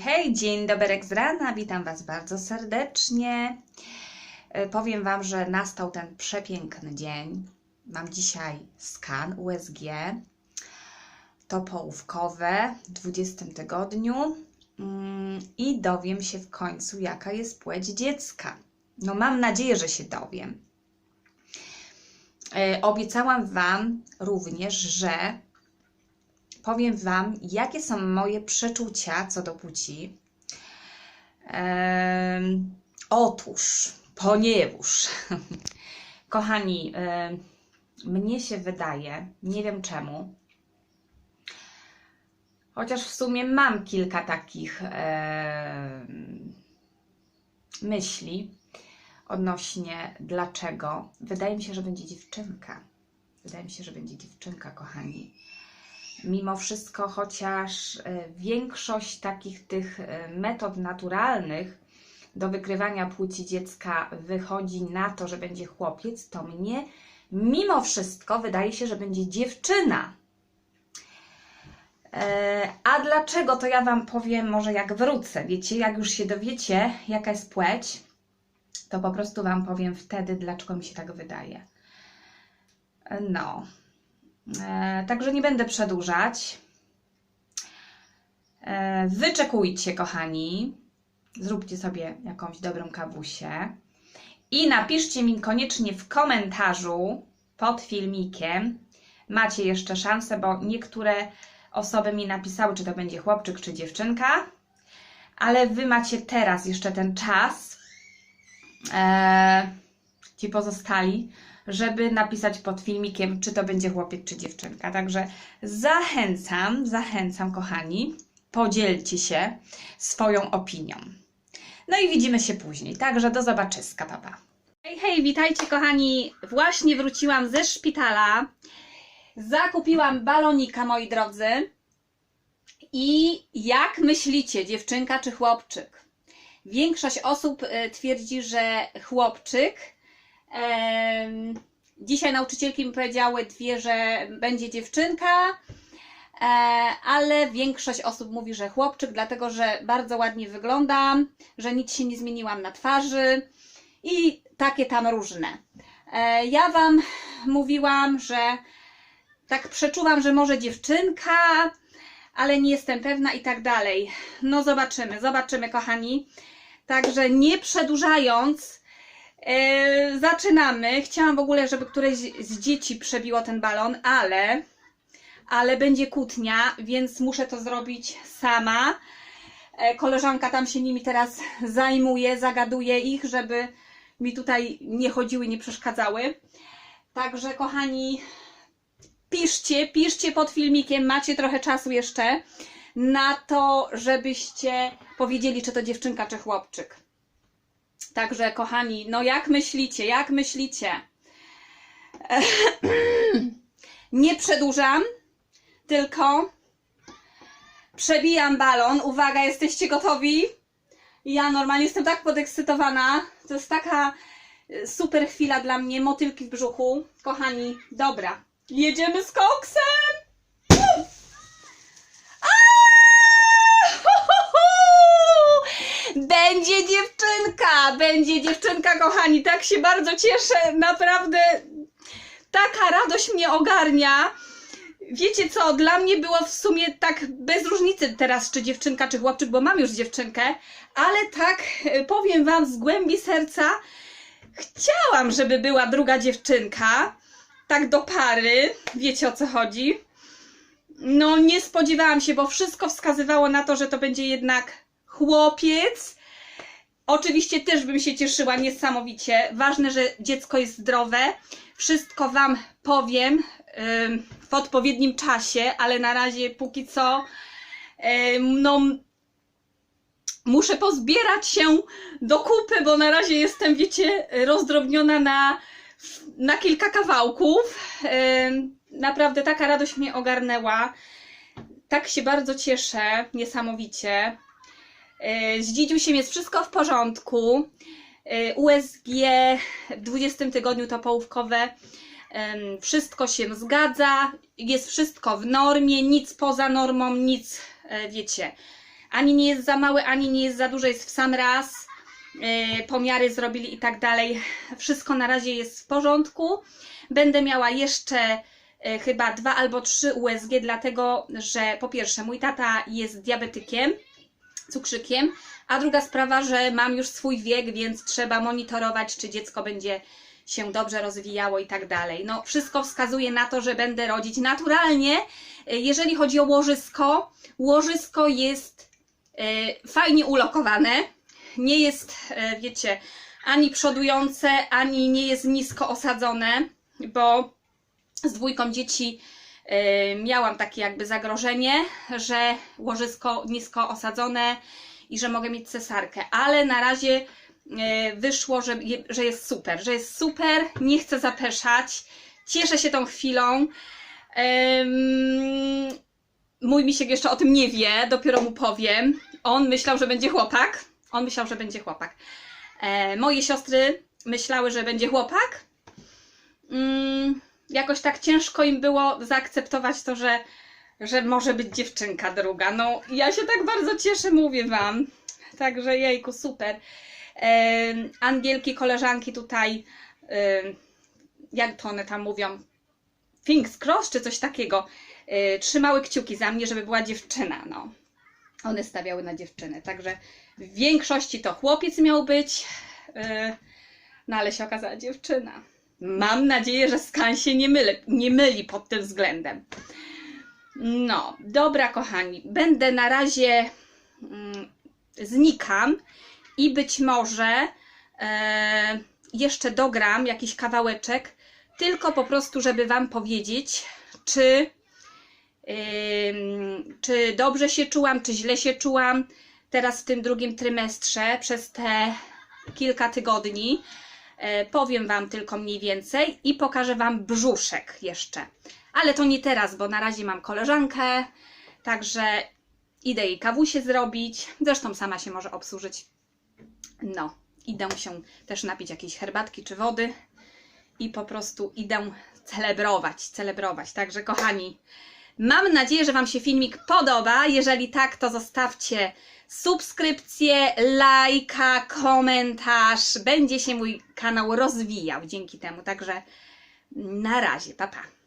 Hej, dzień dobry z rana, witam Was bardzo serdecznie. E, Powiem Wam, że nastał ten przepiękny dzień. Mam dzisiaj skan USG, to połówkowe w 20 tygodniu Mm, i dowiem się w końcu, jaka jest płeć dziecka. No, mam nadzieję, że się dowiem. E, Obiecałam Wam również, że powiem Wam, jakie są moje przeczucia co do płci. Em, otóż, ponieważ, kochani, em, mnie się wydaje, nie wiem czemu, chociaż w sumie mam kilka takich em, myśli odnośnie dlaczego. Wydaje mi się, że będzie dziewczynka. Wydaje mi się, że będzie dziewczynka, kochani mimo wszystko, chociaż e, większość takich tych e, metod naturalnych do wykrywania płci dziecka wychodzi na to, że będzie chłopiec, to mnie mimo wszystko wydaje się, że będzie dziewczyna. E, A dlaczego, to ja Wam powiem może jak wrócę. Wiecie, jak już się dowiecie, jaka jest płeć, to po prostu Wam powiem wtedy, dlaczego mi się tak wydaje. No, Także nie będę przedłużać. E, Wyczekujcie, kochani. Zróbcie sobie jakąś dobrą kawusię. I napiszcie mi koniecznie w komentarzu pod filmikiem. Macie jeszcze szansę, bo niektóre osoby mi napisały, czy to będzie chłopczyk, czy dziewczynka. Ale wy macie teraz jeszcze ten czas. E, ci pozostali żeby napisać pod filmikiem, czy to będzie chłopiec, czy dziewczynka. Także zachęcam, zachęcam, kochani, podzielcie się swoją opinią. No i widzimy się później. Także do zobaczyska, papa. Hej, hej, witajcie, kochani. Właśnie wróciłam ze szpitala. Zakupiłam balonika, moi drodzy. I jak myślicie, dziewczynka czy chłopczyk? Większość osób e, twierdzi, że chłopczyk. Dzisiaj nauczycielki mi powiedziały dwie, że będzie dziewczynka, e, ale większość osób mówi, że chłopczyk, dlatego że bardzo ładnie wyglądam, że nic się nie zmieniłam na twarzy i takie tam różne. E, Ja Wam mówiłam, że tak przeczuwam, że może dziewczynka, ale nie jestem pewna i tak dalej. No zobaczymy, zobaczymy, kochani. Także nie przedłużając, e, zaczynamy. Chciałam w ogóle, żeby któreś z dzieci przebiło ten balon, ale, ale będzie kłótnia, więc muszę to zrobić sama. E, koleżanka tam się nimi teraz zajmuje, zagaduje ich, żeby mi tutaj nie chodziły, nie przeszkadzały. Także, kochani, piszcie, piszcie pod filmikiem, macie trochę czasu jeszcze na to, żebyście powiedzieli, czy to dziewczynka, czy chłopczyk. Także, kochani, no jak myślicie, jak myślicie? Nie przedłużam, tylko przebijam balon. Uwaga, jesteście gotowi? Ja normalnie jestem tak podekscytowana. To jest taka e, super chwila dla mnie, motylki w brzuchu. Kochani, dobra, jedziemy z koksem! Będzie dziewczynka! Będzie dziewczynka, kochani. Tak się bardzo cieszę. Naprawdę taka radość mnie ogarnia. Wiecie co, dla mnie było w sumie tak bez różnicy teraz, czy dziewczynka, czy chłopczyk, bo mam już dziewczynkę, ale tak e, powiem Wam z głębi serca, chciałam, żeby była druga dziewczynka, tak do pary, wiecie o co chodzi. No, nie spodziewałam się, bo wszystko wskazywało na to, że to będzie jednak chłopiec. Oczywiście też bym się cieszyła niesamowicie. Ważne, że dziecko jest zdrowe. Wszystko Wam powiem w odpowiednim czasie, ale na razie póki co no muszę pozbierać się do kupy, bo na razie jestem, wiecie, rozdrobniona na, na kilka kawałków. Naprawdę taka radość mnie ogarnęła. Tak się bardzo cieszę, niesamowicie. Yy, Z dzidziusiem jest wszystko w porządku. Yy, USG w 20 tygodniu to połówkowe. Wszystko się zgadza, jest wszystko w normie, nic poza normą, nic, e, wiecie, ani nie jest za mały, ani nie jest za duży, jest w sam raz. Pomiary zrobili i tak dalej. Wszystko na razie jest w porządku. Będę miała jeszcze chyba dwa albo trzy USG, dlatego że po pierwsze mój tata jest diabetykiem, cukrzykiem, a druga sprawa, że mam już swój wiek, więc trzeba monitorować, czy dziecko będzie się dobrze rozwijało i tak dalej. No, wszystko wskazuje na to, że będę rodzić naturalnie. Jeżeli chodzi o łożysko, łożysko jest yy, fajnie ulokowane nie jest, e, wiecie, ani przodujące, ani nie jest nisko osadzone, bo z dwójką dzieci e, miałam takie jakby zagrożenie, że łożysko nisko osadzone i że mogę mieć cesarkę, ale na razie e, wyszło, że, że jest super, że jest super, nie chcę zapeszać, cieszę się tą chwilą. Mój misiek jeszcze o tym nie wie, dopiero mu powiem. On myślał, że będzie chłopak. On myślał, że będzie chłopak. E, moje siostry myślały, że będzie chłopak. Jakoś tak ciężko im było zaakceptować to, że, że może być dziewczynka druga. No, ja się tak bardzo cieszę, mówię Wam. Także jejku, super. E, Angielki, koleżanki tutaj, e, jak to one tam mówią, Fing's Cross czy coś takiego, e, trzymały kciuki za mnie, żeby była dziewczyna, no. One stawiały na dziewczyny, także w większości to chłopiec miał być, yy, no ale się okazała dziewczyna. Mam nadzieję, że Skan się nie, myli, nie myli pod tym względem. No, dobra, kochani, będę na razie mm, znikam i być może e, jeszcze dogram jakiś kawałeczek, tylko po prostu, żeby Wam powiedzieć, czy Ym, czy dobrze się czułam, czy źle się czułam teraz w tym drugim trymestrze przez te kilka tygodni. E, powiem Wam tylko mniej więcej i pokażę Wam brzuszek jeszcze. Ale to nie teraz, bo na razie mam koleżankę, także idę jej kawusie zrobić. Zresztą sama się może obsłużyć. No, idę się też napić jakiejś herbatki czy wody i po prostu idę celebrować, celebrować. Także kochani, Mam nadzieję, że Wam się filmik podoba. Jeżeli tak, to zostawcie subskrypcję, lajka, komentarz. Będzie się mój kanał rozwijał dzięki temu. Także na razie, papa. Pa.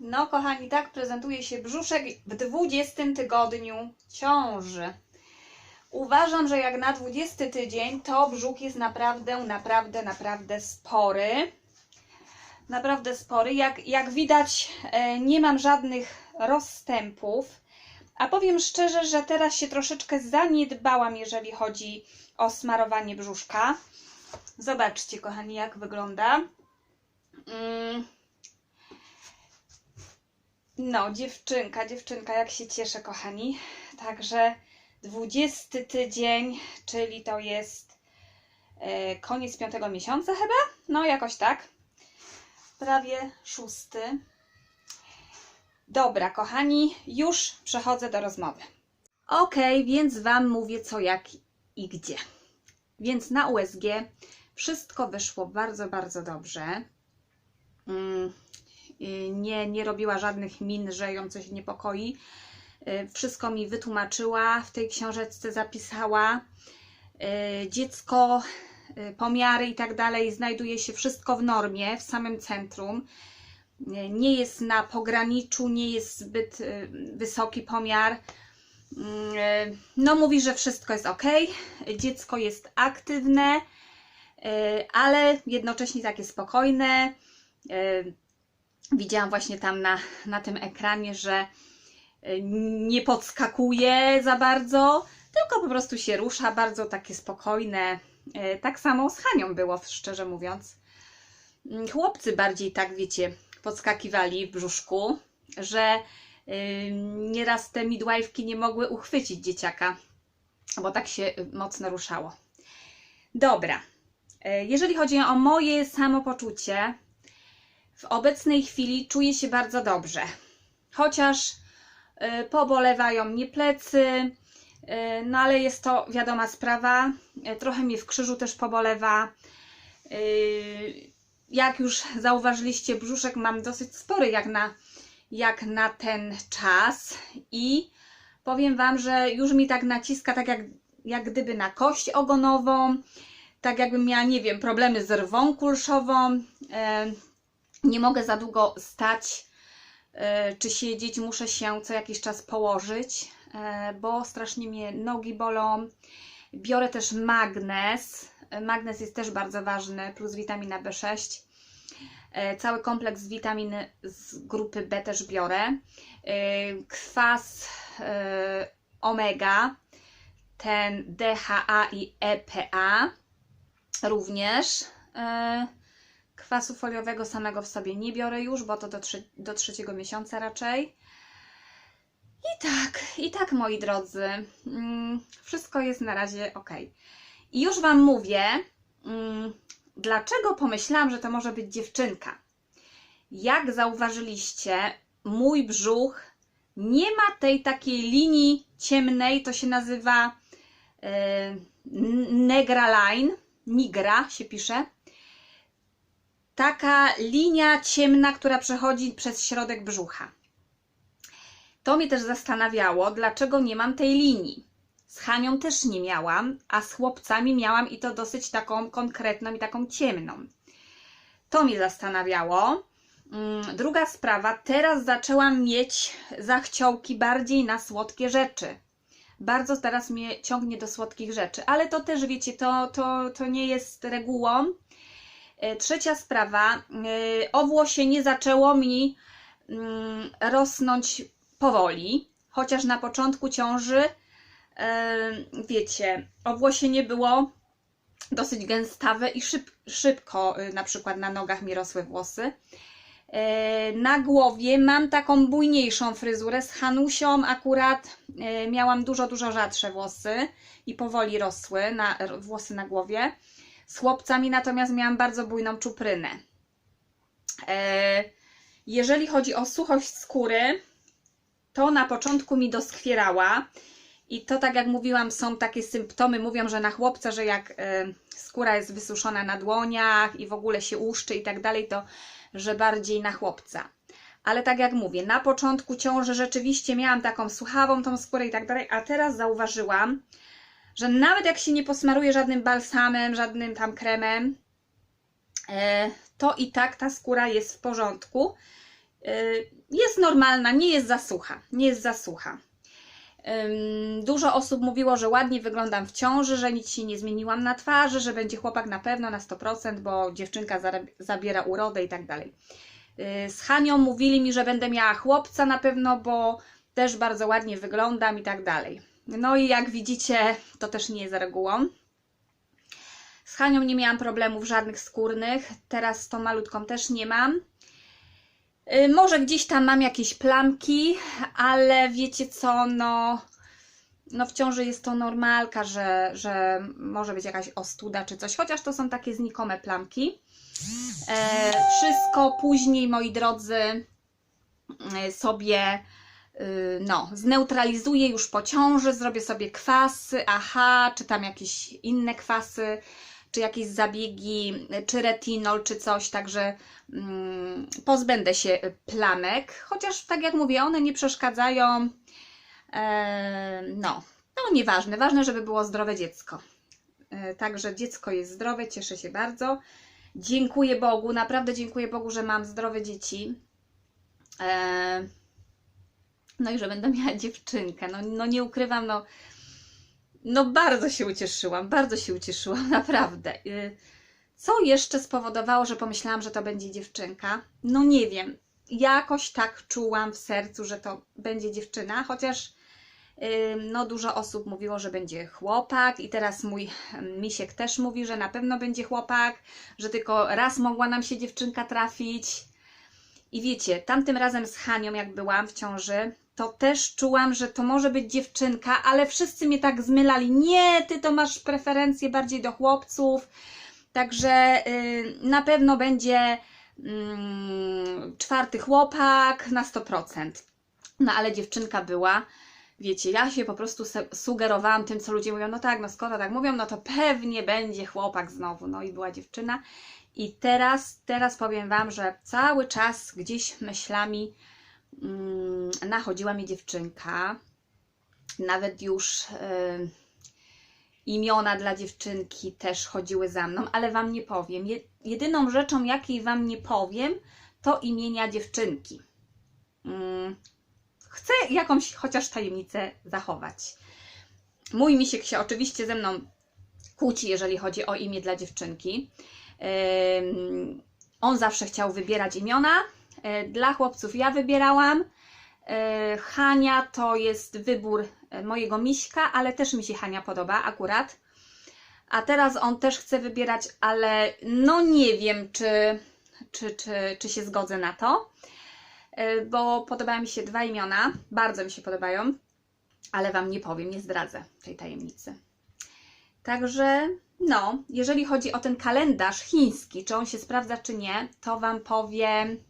No, kochani, tak prezentuje się brzuszek w 20 tygodniu ciąży. Uważam, że jak na 20 tydzień, to brzuch jest naprawdę, naprawdę, naprawdę spory naprawdę spory. Jak, jak widać, e, nie mam żadnych rozstępów. A powiem szczerze, że teraz się troszeczkę zaniedbałam, jeżeli chodzi o smarowanie brzuszka. Zobaczcie, kochani, jak wygląda. Mm. No, dziewczynka, dziewczynka, jak się cieszę, kochani. Także 20 tydzień, czyli to jest e, koniec piątego miesiąca chyba? No, jakoś tak prawie szósty. Dobra, kochani, już przechodzę do rozmowy. Ok, więc Wam mówię co, jak i gdzie. Więc na USG wszystko wyszło bardzo, bardzo dobrze. Mm, y, Nie, nie robiła żadnych min, że ją coś niepokoi. Y, Wszystko mi wytłumaczyła, w tej książeczce zapisała. Y, Dziecko pomiary i tak dalej, znajduje się wszystko w normie, w samym centrum. Nie- Nie jest na pograniczu, nie jest zbyt y, wysoki pomiar. Y, No, mówi, że wszystko jest ok. Dziecko jest aktywne, y, ale jednocześnie takie spokojne. Y, Widziałam właśnie tam na, na tym ekranie, że y, nie podskakuje za bardzo, tylko po prostu się rusza, bardzo takie spokojne. E, Tak samo z Hanią było, szczerze mówiąc. Mm, Chłopcy bardziej tak, wiecie, podskakiwali w brzuszku, że y, nieraz te midwife'ki nie mogły uchwycić dzieciaka, bo tak się mocno ruszało. Dobra. E, Jeżeli chodzi o moje samopoczucie, w obecnej chwili czuję się bardzo dobrze. Chociaż y, pobolewają mnie plecy, No ale jest to wiadoma sprawa. E, Trochę mnie w krzyżu też pobolewa. E, Jak już zauważyliście, brzuszek mam dosyć spory jak na, jak na ten czas i powiem Wam, że już mi tak naciska, tak jak, jak gdyby na kość ogonową, tak jakbym miała, nie wiem, problemy z rwą kulszową. E, nie mogę za długo stać e, czy siedzieć, muszę się co jakiś czas położyć, e, bo strasznie mnie nogi bolą. Biorę też magnez. E, Magnez jest też bardzo ważny, plus witamina B6. E, Cały kompleks witaminy z grupy B też biorę. E, Kwas e, omega, ten DHA i EPA również. E, Kwasu foliowego samego w sobie nie biorę już, bo to do, do trzeciego miesiąca raczej. I tak, i tak moi drodzy, mm, wszystko jest na razie ok. I już Wam mówię, mm, dlaczego pomyślałam, że to może być dziewczynka. Jak zauważyliście, mój brzuch nie ma tej takiej linii ciemnej, to się nazywa e, negra line, nigra się pisze. Taka linia ciemna, która przechodzi przez środek brzucha. To mnie też zastanawiało, dlaczego nie mam tej linii. Z Hanią też nie miałam, a z chłopcami miałam i to dosyć taką konkretną i taką ciemną. To mnie zastanawiało. Mm, Druga sprawa, teraz zaczęłam mieć zachciołki bardziej na słodkie rzeczy. Bardzo teraz mnie ciągnie do słodkich rzeczy, ale to też wiecie, to, to, to nie jest regułą. E, Trzecia sprawa, e, owłosienie zaczęło mi mm, rosnąć powoli, chociaż na początku ciąży, wiecie, owłosienie było dosyć gęstawe i szyb, szybko y, na przykład na nogach mi rosły włosy. E, Na głowie mam taką bujniejszą fryzurę. Z Hanusią akurat e, miałam dużo, dużo rzadsze włosy i powoli rosły na, włosy na głowie. Z chłopcami natomiast miałam bardzo bujną czuprynę. E, Jeżeli chodzi o suchość skóry, to na początku mi doskwierała. I to, tak jak mówiłam, są takie symptomy. Mówią, że na chłopca, że jak e, skóra jest wysuszona na dłoniach i w ogóle się łuszczy i tak dalej, to że bardziej na chłopca. Ale tak jak mówię, na początku ciąży rzeczywiście miałam taką słuchawą tą skórę i tak dalej, a teraz zauważyłam, że nawet jak się nie posmaruje żadnym balsamem, żadnym tam kremem, e, to i tak ta skóra jest w porządku. E, Jest normalna, nie jest za sucha, nie jest za sucha. Ym, Dużo osób mówiło, że ładnie wyglądam w ciąży, że nic się nie zmieniłam na twarzy, że będzie chłopak na pewno na 100%, bo dziewczynka zabiera urodę i tak dalej. Yy, Z Hanią mówili mi, że będę miała chłopca na pewno, bo też bardzo ładnie wyglądam i tak dalej. No i jak widzicie, to też nie jest regułą. Z Hanią nie miałam problemów żadnych skórnych, teraz z tą malutką też nie mam. Y, Może gdzieś tam mam jakieś plamki, ale wiecie co, no, no w ciąży jest to normalka, że, że może być jakaś ostuda czy coś, chociaż to są takie znikome plamki. E, wszystko później, moi drodzy, e, sobie y, no, zneutralizuję już po ciąży, zrobię sobie kwasy, aha, czy tam jakieś inne kwasy, czy jakieś zabiegi, czy retinol, czy coś, także mm, pozbędę się plamek, chociaż tak jak mówię, one nie przeszkadzają. E, no, no nieważne, ważne, żeby było zdrowe dziecko. E, także dziecko jest zdrowe, cieszę się bardzo. Dziękuję Bogu, naprawdę dziękuję Bogu, że mam zdrowe dzieci. E, no i że będę miała dziewczynkę. No, no nie ukrywam, no, no bardzo się ucieszyłam, bardzo się ucieszyłam, naprawdę. Y, Co jeszcze spowodowało, że pomyślałam, że to będzie dziewczynka? No nie wiem. Jakoś tak czułam w sercu, że to będzie dziewczyna, chociaż y, no dużo osób mówiło, że będzie chłopak i teraz mój misiek też mówi, że na pewno będzie chłopak, że tylko raz mogła nam się dziewczynka trafić. I wiecie, tamtym razem z Hanią, jak byłam w ciąży, to też czułam, że to może być dziewczynka, ale wszyscy mnie tak zmylali. Nie, ty to masz preferencje bardziej do chłopców, także y, na pewno będzie mm, czwarty chłopak na 100%. No ale dziewczynka była. Wiecie, ja się po prostu sugerowałam tym, co ludzie mówią, no tak, no skoro tak mówią, no to pewnie będzie chłopak znowu. No i była dziewczyna. I teraz, teraz powiem Wam, że cały czas gdzieś myślami nachodziła mi dziewczynka. Nawet już y, imiona dla dziewczynki też chodziły za mną, ale Wam nie powiem. Je, jedyną rzeczą, jakiej Wam nie powiem, to imienia dziewczynki. Mm, chcę jakąś chociaż tajemnicę zachować. Mój misiek się oczywiście ze mną kłóci, jeżeli chodzi o imię dla dziewczynki. On zawsze chciał wybierać imiona. E, Dla chłopców ja wybierałam. E, Hania to jest wybór e, mojego miśka, ale też mi się Hania podoba akurat. A teraz on też chce wybierać, ale no nie wiem, czy, czy, czy, czy się zgodzę na to, bo podobają mi się dwa imiona, bardzo mi się podobają, ale Wam nie powiem, nie zdradzę tej tajemnicy. Także, no, jeżeli chodzi o ten kalendarz chiński, czy on się sprawdza, czy nie, to Wam powiem,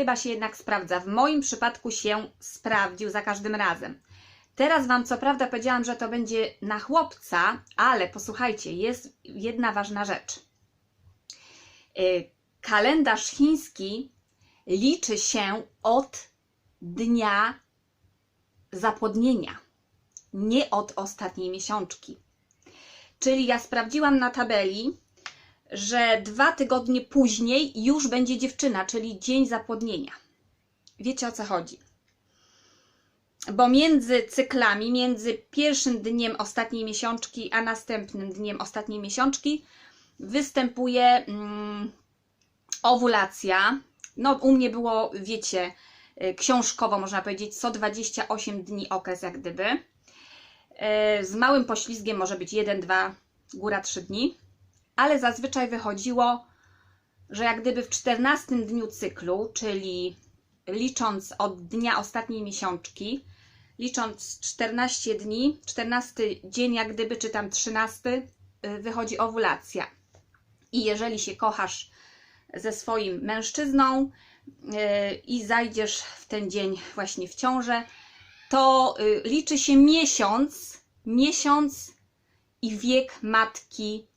chyba się jednak sprawdza. W moim przypadku się sprawdził za każdym razem. Teraz Wam co prawda powiedziałam, że to będzie na chłopca, ale posłuchajcie, jest jedna ważna rzecz. Y, Kalendarz chiński liczy się od dnia zapłodnienia, nie od ostatniej miesiączki. Czyli ja sprawdziłam na tabeli, że dwa tygodnie później już będzie dziewczyna, czyli dzień zapłodnienia. Wiecie o co chodzi? Bo między cyklami, między pierwszym dniem ostatniej miesiączki, a następnym dniem ostatniej miesiączki występuje mm, owulacja. No, u mnie było, wiecie, y, książkowo można powiedzieć, co 28 dni okres, jak gdyby. Y, Z małym poślizgiem może być 1, 2, góra 3 dni, ale zazwyczaj wychodziło, że jak gdyby w 14 dniu cyklu, czyli licząc od dnia ostatniej miesiączki, licząc 14 dni, 14 dzień jak gdyby, czy tam 13, y, wychodzi owulacja. I jeżeli się kochasz ze swoim mężczyzną yy, i zajdziesz w ten dzień właśnie w ciążę, to yy, liczy się miesiąc, miesiąc i wiek matki,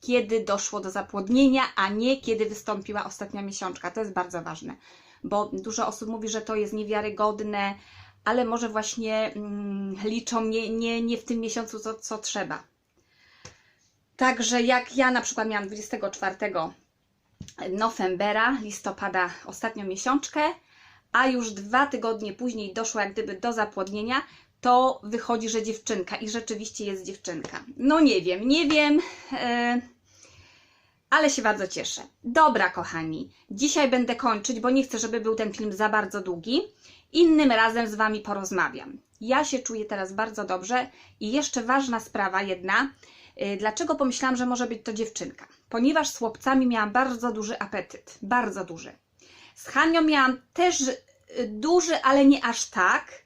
kiedy doszło do zapłodnienia, a nie kiedy wystąpiła ostatnia miesiączka. To jest bardzo ważne, bo dużo osób mówi, że to jest niewiarygodne, ale może właśnie mm, liczą nie, nie, nie w tym miesiącu, co, co trzeba. Także jak ja na przykład miałam 24 Nowembera, listopada, ostatnią miesiączkę, a już dwa tygodnie później doszło jak gdyby do zapłodnienia, to wychodzi, że dziewczynka i rzeczywiście jest dziewczynka. No nie wiem, nie wiem, yy, ale się bardzo cieszę. Dobra, kochani, dzisiaj będę kończyć, bo nie chcę, żeby był ten film za bardzo długi. Innym razem z Wami porozmawiam. Ja się czuję teraz bardzo dobrze i jeszcze ważna sprawa jedna. Yy, Dlaczego pomyślałam, że może być to dziewczynka? Ponieważ z chłopcami miałam bardzo duży apetyt. Bardzo duży. Z Hanią miałam też duży, ale nie aż tak.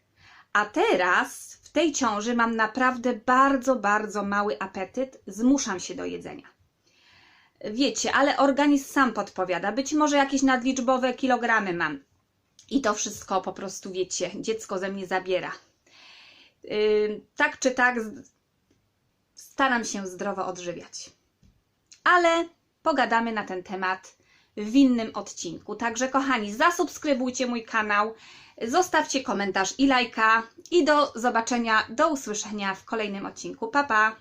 A teraz w tej ciąży mam naprawdę bardzo, bardzo mały apetyt. Zmuszam się do jedzenia. Wiecie, ale organizm sam podpowiada. Być może jakieś nadliczbowe kilogramy mam. I to wszystko po prostu, wiecie, dziecko ze mnie zabiera. Yy, tak czy tak, staram się zdrowo odżywiać. Ale pogadamy na ten temat w innym odcinku. Także, kochani, zasubskrybujcie mój kanał, zostawcie komentarz i lajka. I do zobaczenia, do usłyszenia w kolejnym odcinku. Pa, pa!